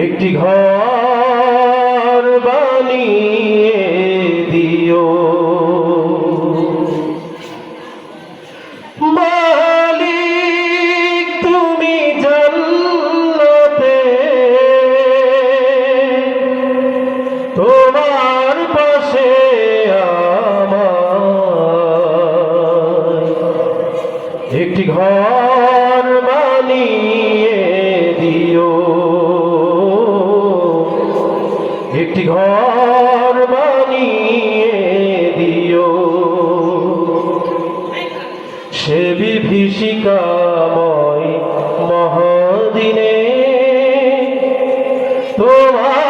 একটি ঘর বানিয়ে একটি ঘর বানিয়ে দিও। একটি ঘর বানিয়ে দিও। সে বিভীষিকাময় মহাদিনে তোমার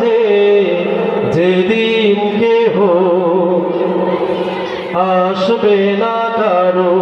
যে যেদিন কেহ আসবে না কারও